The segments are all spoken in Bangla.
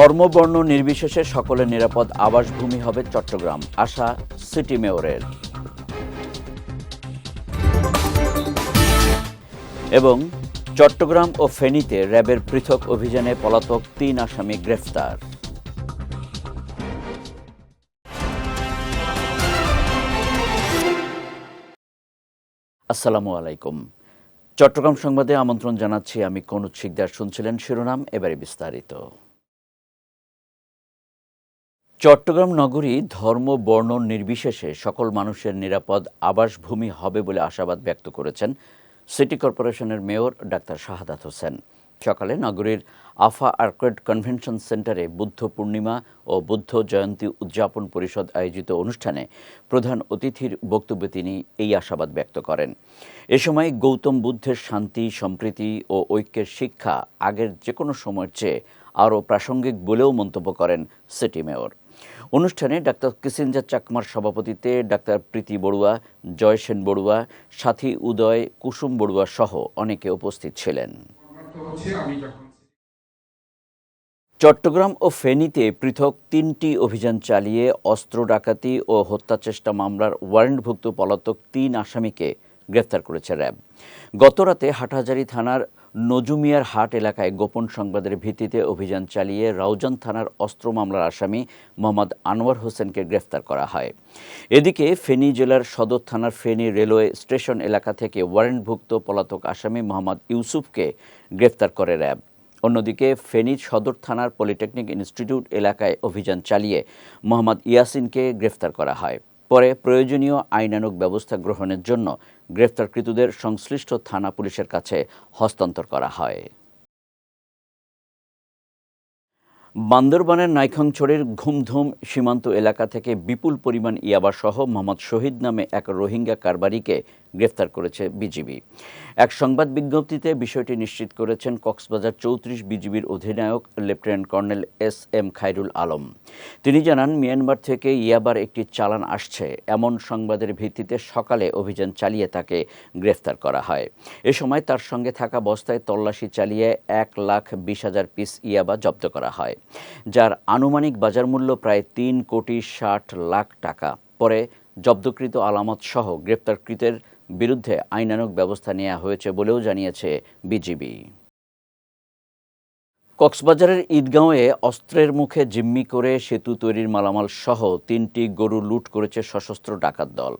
ধর্মবর্ণ নির্বিশেষে সকলের নিরাপদ আবাসভূমি হবে চট্টগ্রাম। আশা, সিটি মেয়রের। এবং চট্টগ্রাম ও ফেনীতে র্যাবের পৃথক অভিযানে পলাতক তিন আসামি গ্রেফতার। আসসালামু আলাইকুম। চট্টগ্রাম সংবাদে আমন্ত্রণ জানাচ্ছি আমি কনুৎ শিকদার। শুনছিলেন শিরোনাম, এবারে বিস্তারিত। চট্টগ্রাম নগরী ধর্ম, বর্ণ নির্বিশেষে সকল মানুষের নিরাপদ আবাসভূমি হবে বলে আশাবাদ ব্যক্ত করেছেন সিটি কর্পোরেশনের মেয়র ডাক্তার শাহাদাত হোসেন। সকালে নগরীর আফা আর্কেড কনভেনশন সেন্টারে বুদ্ধ পূর্ণিমা ও বুদ্ধ জয়ন্তী উদযাপন পরিষদ আয়োজিত অনুষ্ঠানে প্রধান অতিথির বক্তব্যে তিনি এই আশাবাদ ব্যক্ত করেন। এ সময় গৌতম বুদ্ধের শান্তি, সম্প্রীতি ও ঐক্যের শিক্ষা আগের যে কোনো সময়ের চেয়ে আরও প্রাসঙ্গিক বলেও মন্তব্য করেন সিটি মেয়র। অনুষ্ঠানে ডাক্তার কিসিঞ্জার চাকমার সভাপতিত্বে ডাক্তার প্রীতি বড়ুয়া জয় সেন বড়ুয়া, সাথী উদয়, কুসুম বড়ুয়া সহ অনেকে উপস্থিত ছিলেন। চট্টগ্রাম ও ফেনীতে পৃথক তিনটি অভিযান চালিয়ে অস্ত্র ডাকাতি ও হত্যাচেষ্টা মামলার ওয়ারেন্টভুক্ত পলাতক তিন আসামিকে গ্রেফতার করেছে র্যাব। গতরাতে হাটহাজারী থানার নজুমিয়ার হাট এলাকায় গোপন সংবাদের ভিত্তিতে অভিযান চালিয়ে রাউজান থানার অস্ত্র মামলার আসামি মোহাম্মদ আনোয়ার হোসেনকে গ্রেফতার করা হয়। এদিকে ফেনী জেলার সদর থানার ফেনী রেলওয়ে স্টেশন এলাকা থেকে ওয়ারেন্টভুক্ত পলাতক আসামি মোহাম্মদ ইউসুফকে গ্রেফতার করে র্যাব। অন্যদিকে ফেনী সদর থানার পলিটেকনিক ইনস্টিটিউট এলাকায় অভিযান চালিয়ে মোহাম্মদ ইয়াসিনকে গ্রেফতার করা হয়। পরে প্রয়োজনীয় আইনানুগ ব্যবস্থা গ্রহণের জন্য গ্রেফতারকৃতদের সংশ্লিষ্ট থানা পুলিশের কাছে হস্তান্তর করা হয়। বান্দরবানের নাইখংছড়ির ঘুমধুম সীমান্ত এলাকা থেকে বিপুল পরিমাণ ইয়াবাসহ মোহাম্মদ শহীদ নামে এক রোহিঙ্গা কারবারিকে গ্রেফতার করেছে বিজিবি। এক সংবাদ বিজ্ঞপ্তিতে বিষয়টি নিশ্চিত করেছেন কক্সবাজার চৌত্রিশ বিজিবির অধিনায়ক lieutenant colonel S M Khairul Alam. তিনি জানান, মিয়ানমার থেকে ইয়াবার একটি চালান আসছে। এমন সংবাদের ভিত্তিতে সকালে অভিযান চালিয়ে তাকে গ্রেফতার করা হয়। এ সময় তার সঙ্গে থাকা বস্তায় তল্লাশি চালিয়ে এক লাখ বিশ হাজার পিস ইয়াবা জব্দ করা হয়, যার আনুমানিক বাজার মূল্য প্রায় তিন কোটি ষাট লাখ টাকা। পরে জব্দকৃত আলামত সহ গ্রেপ্তারকৃতের বিরুদ্ধে আইনানুক ব্যবস্থা নেওয়া হয়েছে বলেও জানিয়েছে বিজিবি। কক্সবাজারের ঈদগাঁওয়ে অস্ত্রের মুখে জিম্মি করে সেতু তৈরির মালামাল সহ তিনটি গরু লুট করেছে সশস্ত্র ডাকাত দল।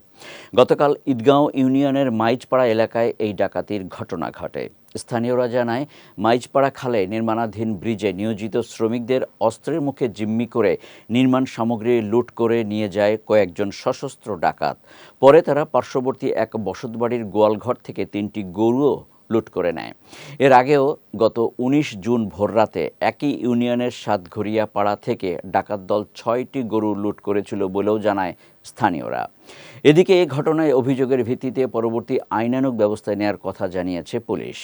গতকাল ঈদগাঁও ইউনিয়নের মাইজপাড়া এলাকায় এই ডাকাতির ঘটনা ঘটে। স্থানীয়রা জানায়, মাইজপাড়া খালে নির্মাণাধীন ব্রিজে নিয়োজিত শ্রমিকদের অস্ত্রের মুখে জিম্মি করে নির্মাণ সামগ্রী লুট করে নিয়ে যায় কয়েকজন সশস্ত্র ডাকাত। পরে তারা পার্শ্ববর্তী এক বসতবাড়ির গোয়ালঘর থেকে তিনটি গরুও লুট করে নেয়। এর আগেও গত ১৯ জুন ভোররাতে একই ইউনিয়নের সাতঘরিয়া পাড়া থেকে ডাকাত দল ছয়টি গরু লুট করেছিল বলেও জানায় স্থানীয়রা। এদিকে এই ঘটনায় অভিযোগের ভিত্তিতে পরবর্তী আইনানুগ ব্যবস্থা নেয়ার কথা জানিয়েছে পুলিশ।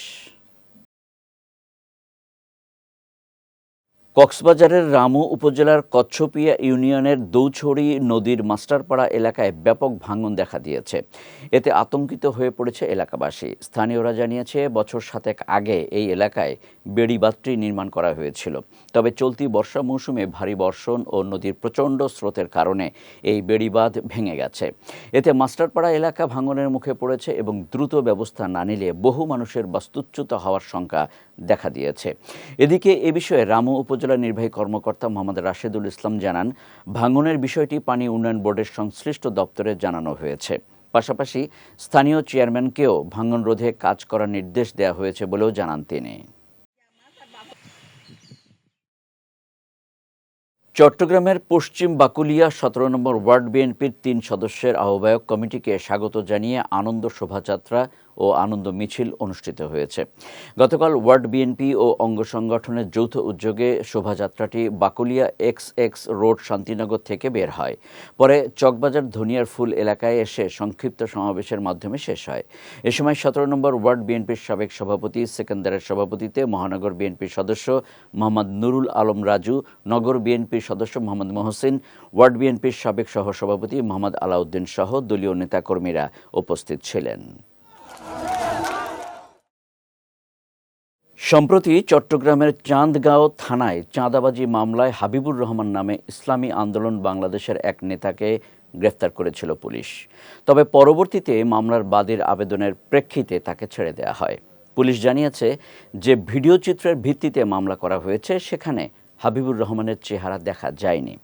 কক্সবাজারের রামু উপজেলার কচ্ছপিয়া ইউনিয়নের দৌছড়ি নদীর মাস্টারপাড়া এলাকায় ব্যাপক ভাঙন দেখা দিয়েছে। এতে আতঙ্কিত হয়ে পড়েছে এলাকাবাসী। স্থানীয়রা জানিয়েছে, বছর সাতেক আগে এই এলাকায় বেড়িবাঁধটি নির্মাণ করা হয়েছিল। তবে চলতি বর্ষা মৌসুমে ভারী বর্ষণ ও নদীর প্রচণ্ড স্রোতের কারণে এই বেড়িবাঁধ ভেঙে গেছে। এতে মাস্টারপাড়া এলাকা ভাঙনের মুখে পড়েছে এবং দ্রুত ব্যবস্থা না নিলে বহু মানুষের বাস্তুচ্যুত হওয়ার শঙ্কা দেখা দিয়েছে। এদিকে এ বিষয়ে রামু উপজেলা নির্বাহী কর্মকর্তা মোহাম্মদ রাশেদুল ইসলাম জানান, ভাঙনের বিষয়টি পানি উন্নয়ন বোর্ডের সংশ্লিষ্ট দপ্তরে জানানো হয়েছে। পাশাপাশি স্থানীয় চেয়ারম্যানকেও ভাঙন রোধে কাজ করার নির্দেশ দেওয়া হয়েছে বলেও জানান তিনি। চট্টগ্রামের পশ্চিম বাকুলিয়া সতেরো নম্বর ওয়ার্ড বিএনপির তিন সদস্যের আহ্বায়ক কমিটিকে স্বাগত জানিয়ে আনন্দ শোভাযাত্রা ও আনন্দ মিছিল অনুষ্ঠিত হয়েছে। গতকাল ওয়ার্ড বিএনপি ও অঙ্গ সংগঠনের যৌথ উদ্যোগে শোভাযাত্রাটি Bakulia X X road Shantinagar থেকে বের হয়। পরে চকবাজার ধনিয়ার ফুল এলাকায় এসে সংক্ষিপ্ত সমাবেশের মাধ্যমে শেষ হয়। এ সময় সতেরো নম্বর ওয়ার্ড বিএনপির সাবেক সভাপতি, সেকেন্দারের সভাপতিতে মহানগর বিএনপির সদস্য মোহাম্মদ নুরুল আলম রাজু, নগর বিএনপির সদস্য মোহাম্মদ মহসিন, ওয়ার্ড বিএনপির সাবেক সহসভাপতি মোহাম্মদ আলাউদ্দিন সহ দলীয় নেতাকর্মীরা উপস্থিত ছিলেন। সম্প্রতি চট্টগ্রামের চাঁদগাঁও থানায় চাঁদাবাজি মামলায় হাবিবুর রহমান নামে ইসলামী আন্দোলন বাংলাদেশের এক নেতাকে গ্রেফতার করেছিল পুলিশ। তবে পরবর্তীতে মামলার বাদীর আবেদনের প্রেক্ষিতে তাকে ছেড়ে দেওয়া হয়। পুলিশ জানিয়েছে, যে ভিডিও চিত্রের ভিত্তিতে মামলা করা হয়েছে, সেখানে হাবিবুর রহমানের চেহারা দেখা যায়নি।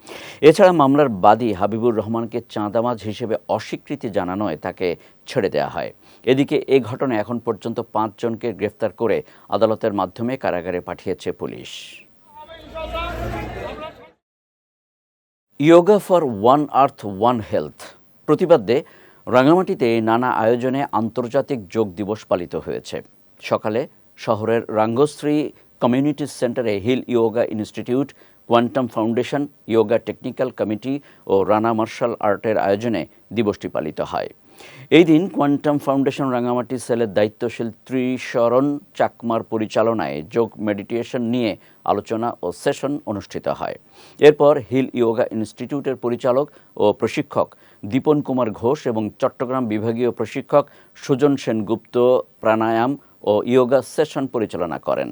এছাড়া মামলার বাদী হাবিবুর রহমানকে চাঁদামাজ হিসেবে অস্বীকৃতি জানানোয় তাকে ছেড়ে দেওয়া হয়। এদিকে এ ঘটনায় এখন পর্যন্ত পাঁচজনকে গ্রেফতার করে আদালতের মাধ্যমে কারাগারে পাঠিয়েছে police. Yoga for one earth, one health প্রতিবাদে রাঙামাটিতে নানা আয়োজনে আন্তর্জাতিক যোগ দিবস পালিত হয়েছে। সকালে শহরের রাঙ্গশ্রী কমিউনিটি সেন্টারে hill yoga institute quantum foundation yoga technical committee ও রানা মার্শাল আর্টের আয়োজনে দিবসটি পালিত হয়। এই দিন কোয়ান্টাম ফাউন্ডেশন রাঙামাটি সেলের দায়িত্বশীল ত্রিশরণ চাকমার পরিচালনায় যোগ মেডিটেশন নিয়ে আলোচনা ও সেশন অনুষ্ঠিত হয়। এরপর হিল ইয়োগা ইনস্টিটিউটের পরিচালক ও প্রশিক্ষক দীপন কুমার ঘোষ এবং চট্টগ্রাম বিভাগীয় প্রশিক্ষক সুজন সেনগুপ্ত প্রাণায়াম ও ইয়োগা সেশন পরিচালনা করেন।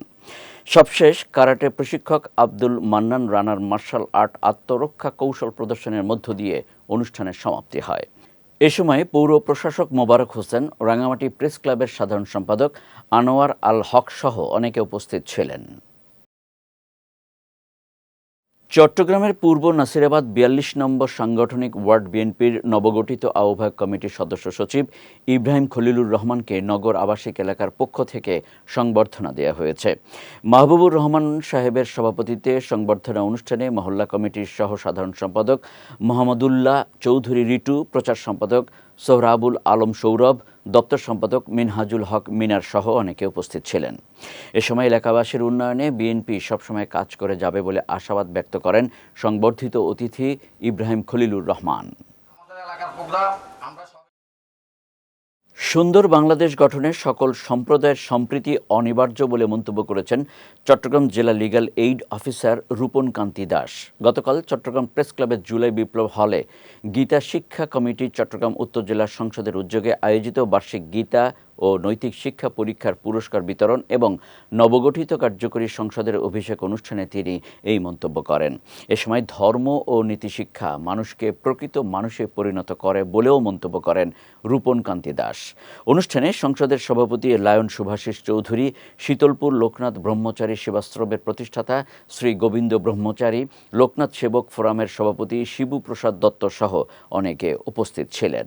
সবশেষ কারাটে প্রশিক্ষক আব্দুল মান্নান রানার মার্শাল আর্ট আত্মরক্ষা কৌশল প্রদর্শনের মধ্য দিয়ে অনুষ্ঠানের সমাপ্তি হয়। এ সময় পৌর প্রশাসক মোবারক হোসেন রাঙামাটি প্রেস ক্লাবের সাধারণ সম্পাদক আনোয়ার আল হক সহ অনেকে উপস্থিত ছিলেন। চট্টগ্রামের পূর্ব নাসিরাবাদ বিয়াল্লিশ নম্বর সাংগঠনিক ওয়ার্ড বিএনপির নবগঠিত আহ্বায়ক কমিটির সদস্য সচিব ইব্রাহিম খলিলুর রহমানকে নগর আবাসিক এলাকার পক্ষ থেকে সংবর্ধনা দেওয়া হয়েছে। মাহবুবুর রহমান সাহেবের সভাপতিত্বে সংবর্ধনা অনুষ্ঠানে মহল্লা কমিটির সহ সাধারণ সম্পাদক মোহাম্মদুল্লাহ চৌধুরী রিটু, প্রচার সম্পাদক সোহরাবুল আলম সৌরভ, দপ্তর সম্পাদক মিনহাজুল হক মিনার সহ অনেকে উপস্থিত ছিলেন। এ সময় এলাকাবাসীর উন্নয়নে বিএনপি সবসময় কাজ করে যাবে বলে আশাবাদ ব্যক্ত করেন সংবর্ধিত অতিথি ইব্রাহিম খলিলুর রহমান। সুন্দর বাংলাদেশ গঠনে সকল সম্প্রদায়ের সম্প্রীতি অনিবার্য বলে মন্তব্য করেছেন চট্টগ্রাম জেলা legal aid officer Rupan Kanti Das. গতকাল চট্টগ্রাম প্রেস ক্লাবের জুলাই বিপ্লব হলে গীতা শিক্ষা কমিটি চট্টগ্রাম উত্তর জেলা সংসদের উদ্যোগে আয়োজিত বার্ষিক গীতা ও নৈতিক শিক্ষা পরীক্ষার পুরস্কার বিতরণ এবং নবগঠিত কার্যকরী সংসদের অভিষেক অনুষ্ঠানে তিনি এই মন্তব্য করেন। এ সময় ধর্ম ও নীতিশিক্ষা মানুষকে প্রকৃত মানুষে পরিণত করে বলেও মন্তব্য করেন রূপন কান্তি দাস। অনুষ্ঠানে সংসদের সভাপতি লায়ন সুভাষিস চৌধুরী, শীতলপুর লোকনাথ ব্রহ্মচারী সেবাশ্রমের প্রতিষ্ঠাতা শ্রী গোবিন্দ ব্রহ্মচারী, লোকনাথ সেবক ফোরামের সভাপতি শিবু প্রসাদ দত্ত সহ অনেকে উপস্থিত ছিলেন।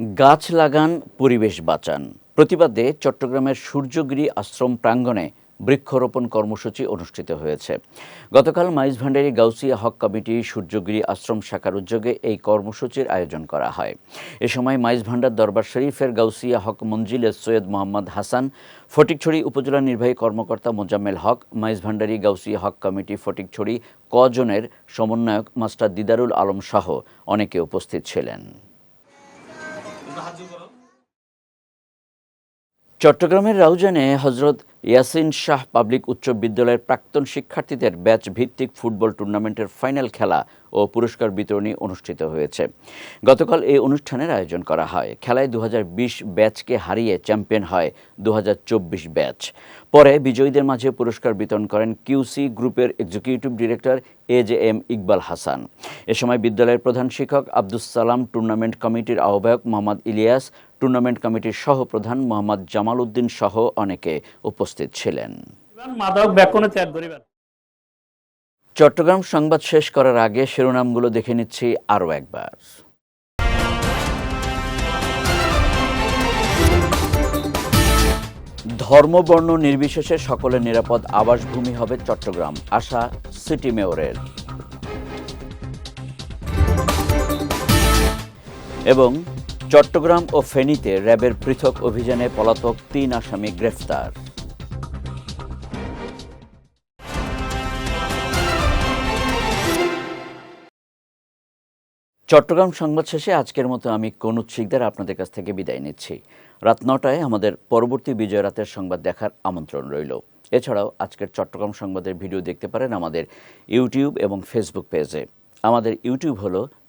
গাছ লাগান, পরিবেশ বাঁচান। প্রতিবাদে চট্টগ্রামের সূর্যগিরি আশ্রম প্রাঙ্গণে বৃক্ষরোপণ কর্মসূচি অনুষ্ঠিত হয়েছে। গতকাল মাইজ ভান্ডারী গাউসিয়া হক কমিটি সূর্যগিরি আশ্রম শাখার উদ্যোগে এই কর্মসূচির আয়োজন করা হয়। এ সময় মাইজ ভান্ডার দরবার শরীফের গাউসিয়া হক মঞ্জিলের সৈয়দ মোহাম্মদ হাসান, ফটিকছড়ি উপজেলা নির্বাহী কর্মকর্তা মোজাম্মেল হক, মাইজ ভান্ডারী গাউসিয়া হক কমিটি ফটিকছড়ি কজনের সমন্বয়ক মাস্টার দিদারুল আলম সহ অনেকে উপস্থিত ছিলেন। 하주고 চট্টগ্রামের রাউজানে হজরত ইয়াসিন শাহ পাবলিক উচ্চ বিদ্যালয়ের প্রাক্তন শিক্ষার্থীদের ব্যাচ ভিত্তিক ফুটবল টুর্নামেন্টের ফাইনাল খেলা ও পুরস্কার বিতরণী অনুষ্ঠিত হয়েছে। গতকাল এই অনুষ্ঠানের আয়োজন করা হয়। খেলায় দুহাজার বিশ ব্যাচকে হারিয়ে চ্যাম্পিয়ন হয় দু হাজার চব্বিশ ব্যাচ। পরে বিজয়ীদের মাঝে পুরস্কার বিতরণ করেন কিউসি গ্রুপের executive director A J M Iqbal Hasan. এ সময় বিদ্যালয়ের প্রধান শিক্ষক আব্দুস সালাম, টুর্নামেন্ট কমিটির আহ্বায়ক মোহাম্মদ ইলিয়াস টুর্নামেন্ট কমিটির সহপ্রধান মোহাম্মদ জামাল উদ্দিন সহ অনেকে উপস্থিত ছিলেন। চট্টগ্রাম সংবাদ শেষ করার আগে শিরোনামগুলো দেখে নিচ্ছি আরও একবার। ধর্মবর্ণ নির্বিশেষে সকলের নিরাপদ আবাসভূমি হবে চট্টগ্রাম আশা সিটি মেয়রের। এবং চট্টগ্রাম ও ফেনীতে র্যাবের পৃথক অভিযানে পলাতক তিন আসামি গ্রেফতার। চট্টগ্রাম সংবাদ শেষে আজকের মতো আমি কনুৎ শিকদার আপনাদের কাছ থেকে বিদায় নিচ্ছি। রাত নটায় আমাদের পরবর্তী বিজয় রাতের সংবাদ দেখার আমন্ত্রণ রইল। এছাড়াও আজকের চট্টগ্রাম সংবাদের ভিডিও দেখতে পারেন আমাদের ইউটিউব এবং ফেসবুক পেজে। আমাদের ইউটিউব হলো